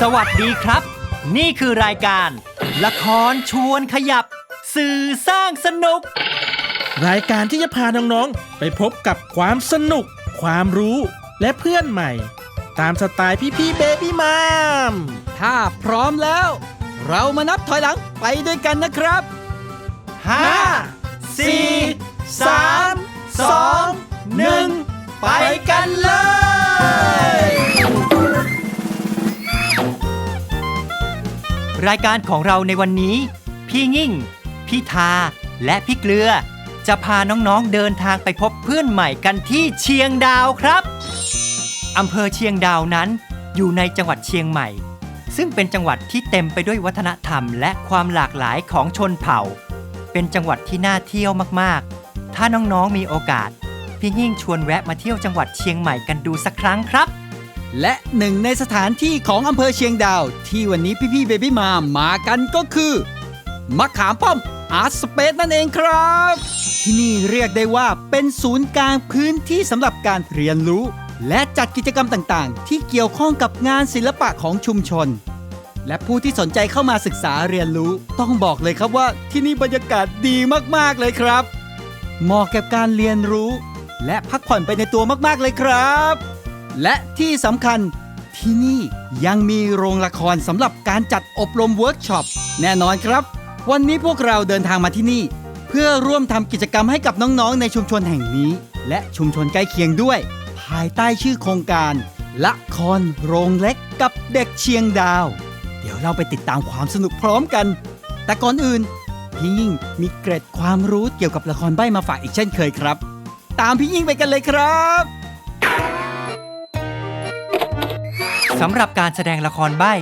สวัสดีครับ นี่คือรายการ ละครชวนขยับ สื่อสร้างสนุก รายการที่จะพาน้องๆไปพบกับความสนุก ความรู้และเพื่อนใหม่ ตามสไตล์พี่ๆเบบี้มามถ้าพร้อมแล้ว เรามานับถอยหลังไปด้วยกันนะครับ5 4 รายการของเราในวันนี้ พี่งิ่ง พี่ทา และพี่เกลือ จะพาน้องๆเดินทางไปพบเพื่อนใหม่กันที่เชียงดาวครับอำเภอเชียงดาวนั้น อยู่ในจังหวัดเชียงใหม่ ซึ่งเป็นจังหวัดที่เต็มไปด้วยวัฒนธรรมและความหลากหลายของชนเผ่า เป็นจังหวัดที่น่าเที่ยวมากๆ ถ้าน้องๆมีโอกาส พี่ยิ่งชวนแวะมาเที่ยวจังหวัดเชียงใหม่กันดูสักครั้งครับ และหนึ่งในสถานที่ของอำเภอเชียงดาว ที่วันนี้พี่ๆเบบี้มามากันก็คือมะขามป้อมอาร์ตสเปซนั่นเองครับ ที่นี่เรียกได้ว่าเป็นศูนย์กลางพื้นที่สำหรับการเรียนรู้ และจัดกิจกรรมต่างๆ ที่เกี่ยวข้องกับงานศิลปะของชุมชน และผู้ที่สนใจเข้ามาศึกษาเรียนรู้ ต้องบอกเลยครับว่าที่นี่บรรยากาศดีมากๆเลยครับเหมาะกับการเรียนรู้ และพักผ่อนไปในตัวมากๆเลยครับ และที่สำคัญที่นี่ยังมีโรงละครสำหรับการจัดอบรมเวิร์กช็อปแน่นอนครับ วันนี้พวกเราเดินทางมาที่นี่ เพื่อร่วมทำกิจกรรมให้กับน้องๆ ในชุมชนแห่งนี้ และชุมชนใกล้เคียงด้วย ภายใต้ชื่อโครงการ ละครโรงเล็กกับเด็กเชียงดาว เดี๋ยวเราไปติดตามความสนุกพร้อมกัน แต่ก่อนอื่นพี่ยิ่งมีเกร็ดความรู้เกี่ยวกับละครใบ้มาฝากอีกเช่นเคยครับ ตามพี่ยิ่งไปกันเลยครับ สำหรับการแสดงละครใบ้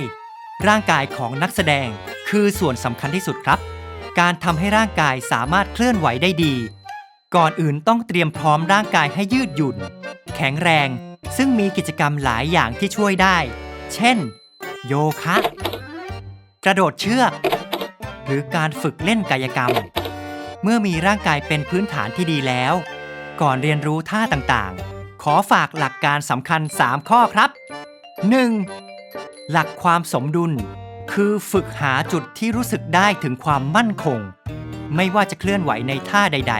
ร่างกายของนักแสดงคือส่วนสำคัญที่สุดครับ การทำให้ร่างกายสามารถเคลื่อนไหวได้ดี ก่อนอื่นต้องเตรียมพร้อมร่างกายให้ยืดหยุ่น แข็งแรง ซึ่งมีกิจกรรมหลายอย่างที่ช่วยได้ เช่น โยคะ กระโดดเชือก หรือการฝึกเล่นกายกรรม เมื่อมีร่างกายเป็นพื้นฐานที่ดีแล้ว ก่อนเรียนรู้ท่าต่างๆ ขอฝากหลักการสำคัญ 3 ข้อครับ 1. หลักความสมดุล คือฝึกหาจุดที่รู้สึกได้ถึงความมั่นคง ไม่ว่าจะเคลื่อนไหวในท่าใด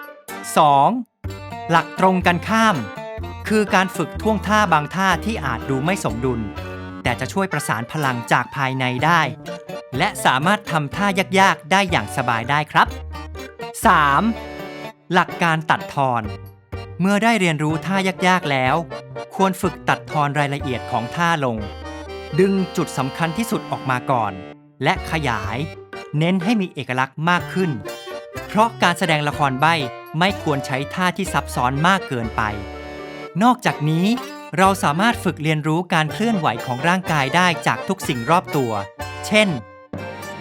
ๆ 2. หลักตรงกันข้าม คือการฝึกท่วงท่าบางท่าที่อาจดูไม่สมดุล แต่จะช่วยประสานพลังจากภายในได้ และสามารถทำท่ายากๆ ได้อย่างสบายได้ครับ 3. หลักการตัดทอน เมื่อได้เรียนรู้ท่ายากๆแล้ว ควรฝึกตัดทอนรายละเอียดของท่าลง ดึงจุดสำคัญที่สุดออกมาก่อน และขยาย เน้นให้มีเอกลักษณ์มากขึ้น เพราะการแสดงละครใบ้ไม่ควรใช้ท่าที่ซับซ้อนมากเกินไป นอกจากนี้ เราสามารถฝึกเรียนรู้การเคลื่อนไหวของร่างกายได้จากทุกสิ่งรอบตัว เช่น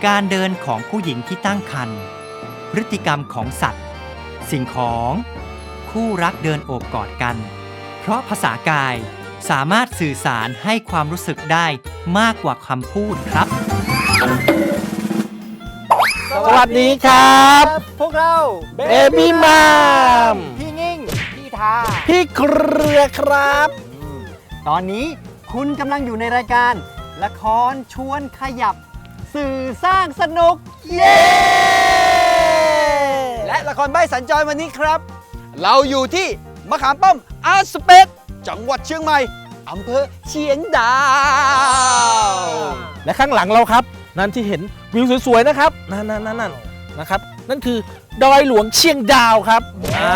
การเดินของผู้หญิงที่ตั้งครรภ์พฤติกรรมของสัตว์ สิ่งของ คู่รักเดินโอบกอดกัน ราะภาษากายสามารถสื่อสารให้ความรู้สึกได้มากกว่าคำพูดครับ สวัสดีครับ พวกเราเบบี้มามพี่งิ่ง พี่ทา พี่เครือครับ ตอนนี้คุณกำลังอยู่ในรายการ ละครชวนขยับ สื่อสร้างสนุก เย้ และละครใบ้สัญจรวันนี้ครับ เราอยู่ที่ มะขามป้อมอาร์ตสเปซจังหวัดเชียงใหม่อำเภอเชียงดาว และข้างหลังเราครับ นั่นที่เห็นวิวสวยๆนะครับนั่นนั่นนั่นนั่นนะครับ นั่นคือดอยหลวงเชียงดาวครับอ่า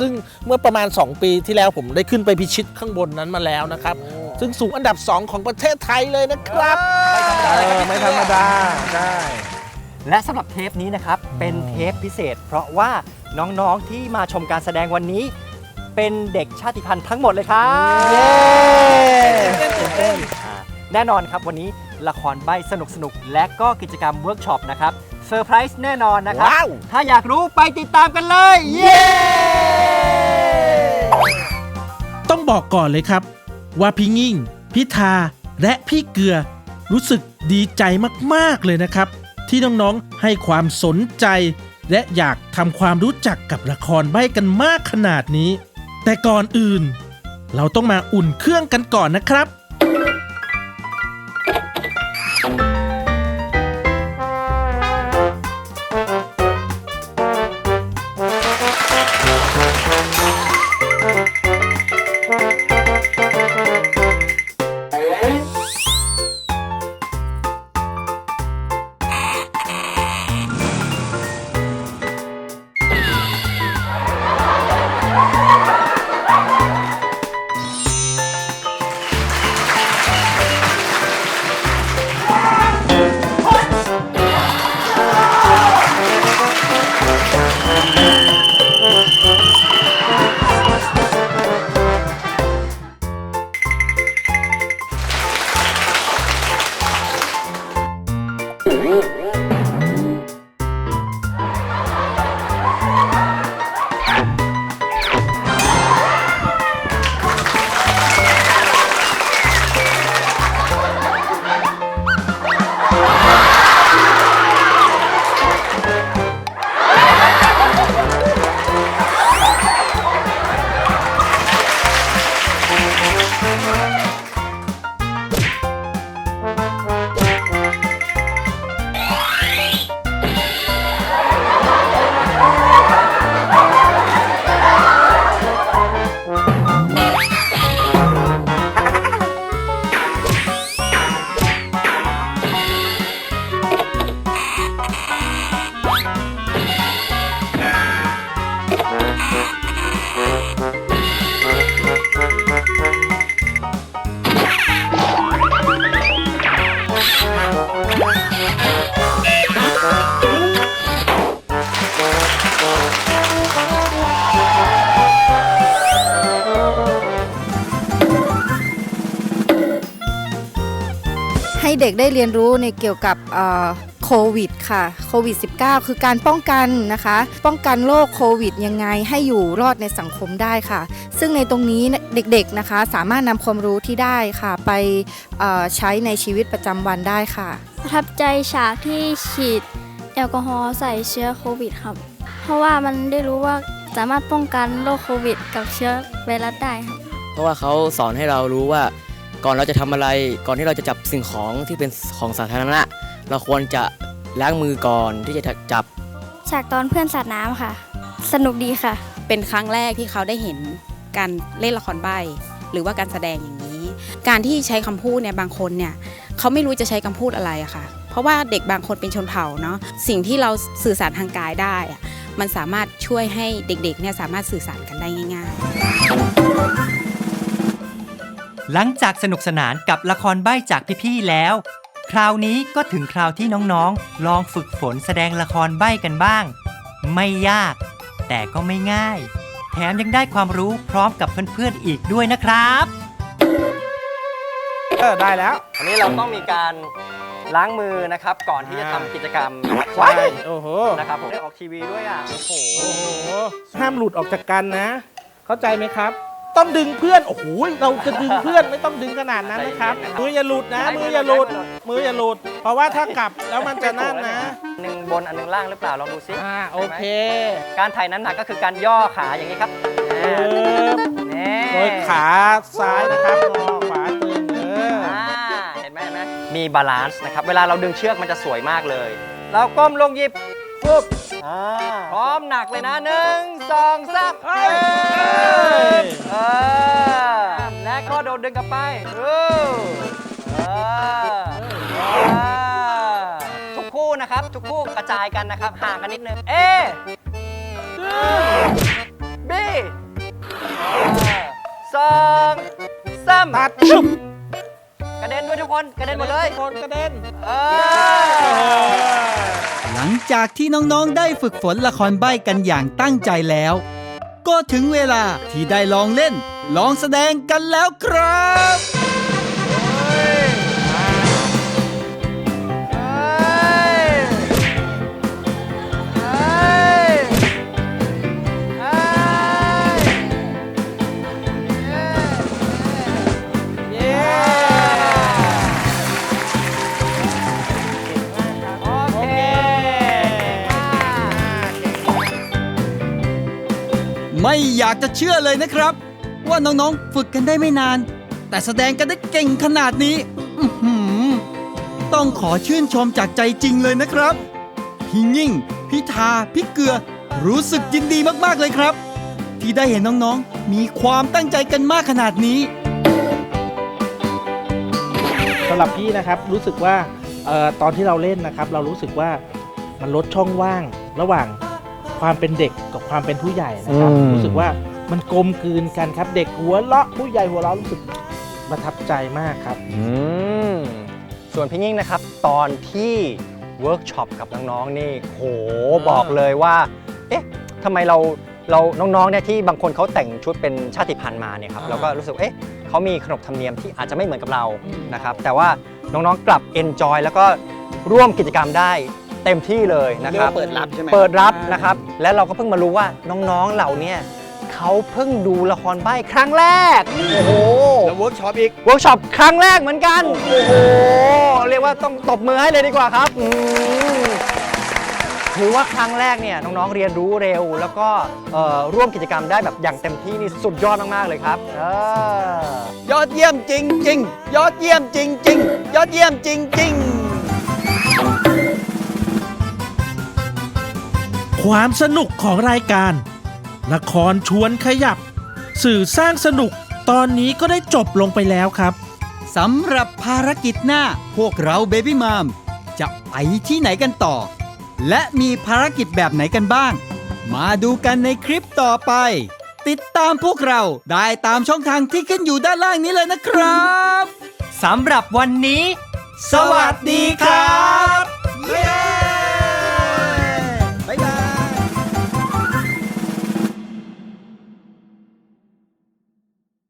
ซึ่งเมื่อประมาณ 2 ปีที่แล้วผมได้ขึ้นไปพิชิตข้างบนนั้นมาแล้วนะครับ ซึ่งสูงอันดับ 2 ของประเทศไทยเลยนะครับเออไม่ธรรมดาใช่และสำหรับเทปนี้นะครับ เป็นเทปพิเศษ เพราะว่าน้องๆที่มาชมการแสดงวันนี้ เป็นเด็กชาติพันธุ์ทั้งหมดเลยครับเย้อ่าแน่นอนครับวันนี้ละครใบสนุกสนุกๆและก็กิจกรรมเวิร์กช็อปนะครับเซอร์ไพรส์แน่นอนนะครับ ว้าว ถ้าอยากรู้ไปติดตามกันเลย เย้ ต้องบอกก่อนเลยครับ ว่าพี่งิ่ง พี่ทา และพี่เกลือ รู้สึกดีใจมากๆเลยนะครับ ที่น้องๆให้ความสนใจ และอยากทำความรู้จักกับละครใบ้กันมากขนาดนี้ แต่ก่อนอื่น เราต้องมาอุ่นเครื่องกันก่อนนะครับ ใเด็กได้เรียนรู้ในเกี่ยวกับเอ่อโควิดค่ะโควิด -19 คือการป้องกันนะคะ ป้องกันโรคโควิดยังไงให้อยู่รอดในสังคมได้ค่ะ ซึ่งในตรงนี้เด็กๆนะคะสามารถนำความรู้ที่ได้ค่ะ ไปเอ่อใช้ในชีวิตประจำวันได้ค่ะ ประทับใจฉากที่ฉีดแอลกอฮอล์ใส่เชื้อโควิดครับ เพราะว่ามันได้รู้ว่าสามารถป้องกันโรคโควิด กับเชื้อไวรัสได้ครับ เพราะว่าเขาสอนให้เรารู้ว่า ก่อนเราจะทำอะไรก่อนที่เราจะจับสิ่งของที่เป็นของสาธารณะ เราควรจะล้างมือก่อนที่จะจับฉากตอนเพื่อนสาดน้ำค่ะ สนุกดีค่ะ เป็นครั้งแรกที่เขาได้เห็นการเล่นละครใบ้หรือว่าการแสดงอย่างนี้ การที่ใช้คำพูดเนี่ยบางคนเนี่ยเขาไม่รู้จะใช้คำพูดอะไรอะค่ะ เพราะว่าเด็กบางคนเป็นชนเผ่าเนาะสิ่งที่เราสื่อสารทางกายได้อะมันสามารถช่วยให้เด็กๆเนี่ยสามารถสื่อสารกันได้ง่าย ๆ หลังจากสนุกสนานกับละครใบ้จากพี่ๆแล้ว คราวนี้ก็ถึงคราวที่น้องๆ ลองฝึกฝนแสดงละครใบ้กันบ้าง ไม่ยาก แต่ก็ไม่ง่าย แถมยังได้ความรู้พร้อมกับเพื่อนๆอีกด้วยนะครับเออได้แล้วอันนี้เราต้องมีการล้างมือนะครับ ก่อนที่จะทำกิจกรรมใช่โอ้โหนะครับผมได้ออกทีวีด้วยอะโอ้โห โอ้โหห้ามหลุดออกจากกันนะ เข้าใจไหมครับ ต้องดึงเพื่อน โอ้โห เราจะดึงเพื่อนไม่ต้องดึงขนาดนั้นนะครับ มืออย่าหลุดนะ มืออย่าหลุด มืออย่าหลุด เพราะว่าถ้ากลับแล้วมันจะนั่นนะ อันหนึ่งบนอันหนึ่งล่างหรือเปล่าลองดูซิอ่า โอเค การถ่ายน้ำหนักก็คือการย่อขาอย่างนี้ครับเออนี่โดยขาซ้ายนะครับงอขวาตึงเอออ่าเห็นไหมเห็นไหมมีบาลานซ์นะครับ เวลาเราดึงเชือกมันจะสวยมากเลย เราก้มลงหยิบ ปุ๊บอ่าพร้อมหนักเลยนะหนึ่งสองสามเฮ้ยเออและก็โดดดึงกลับไปรูเออเออทุกคู่นะครับ ทุกคู่กระจายกันนะครับ ห่างกันนิดนึง A B สองสามตัดชุบกระเด็นด้วยทุกคน กระเด็นหมดเลยโคนกระเด็น เอเอออ หลังจากที่น้องๆได้ฝึกฝนละครใบ้กันอย่างตั้งใจแล้ว ก็ถึงเวลาที่ได้ลองเล่น ลองแสดงกันแล้วครับ ไม่อยากจะเชื่อเลยนะครับ ว่าน้องๆฝึกกันได้ไม่นาน แต่แสดงกันได้เก่งขนาดนี้ต้องขอชื่นชมจากใจจริงเลยนะครับ พี่ยิ่ง พี่ทา พี่เกลือ รู้สึกยินดีมากๆเลยครับ ที่ได้เห็นน้องๆ มีความตั้งใจกันมากขนาดนี้สำหรับพี่นะครับรู้สึกว่าออตอนที่เราเล่นนะครับ เรารู้สึกว่ามันลดช่องว่างระหว่าง ความเป็นเด็กกับความเป็นผู้ใหญ่นะครับ อืม รู้สึกว่ามันกลมกลืนกันครับ เด็กหัวเราะผู้ใหญ่หัวเราะรู้สึกประทับใจมากครับ อืมส่วนพี่ยิ่งนะครับ ตอนที่เวิร์กช็อปกับน้องๆนี่โหบอกเลยว่า เอ๊ะทำไมเราเราน้องๆเนี่ยที่บางคนเขาแต่งชุดเป็นชาติพันธุ์มาเนี่ยครับอ่า เราก็รู้สึกเอ๊ะเขามีขนบธรรมเนียมที่อาจจะไม่เหมือนกับเรานะครับ แต่ว่าน้องๆกลับ enjoy แล้วก็ร่วมกิจกรรมได้ เต็มที่เลยนะครับเรียกว่าเปิดรับใช่ไหมเปิดรับนะครับ และเราก็เพิ่งมารู้ว่าน้องๆเหล่าเนี้เขาเพิ่งดูละครใบ้ครั้งแรก โอ้โห แล้วเวิร์กช็อปอีก เวิร์กช็อปครั้งแรกเหมือนกัน โอ้โห เรียกว่าต้องตบมือให้เลยดีกว่าครับอืมถือว่าครั้งแรกเนี่ยน้องๆเรียนรู้เร็ว แล้วก็เอ่อร่วมกิจกรรมได้แบบอย่างเต็มที่นี่สุดยอดมากๆเลยครับเออยอดเยี่ยมจริง ๆ ยอดเยี่ยมจริง ๆ ยอดเยี่ยมจริง ๆ ความสนุกของรายการ ละครชวนขยับ สื่อสร้างสนุกตอนนี้ก็ได้จบลงไปแล้วครับ สำหรับภารกิจหน้าพวกเราเบบี้มามจะไปที่ไหนกันต่อ และมีภารกิจแบบไหนกันบ้าง มาดูกันในคลิปต่อไป ติดตามพวกเราได้ตามช่องทางที่ขึ้นอยู่ด้านล่างนี้เลยนะครับ สำหรับวันนี้ สวัสดีครับ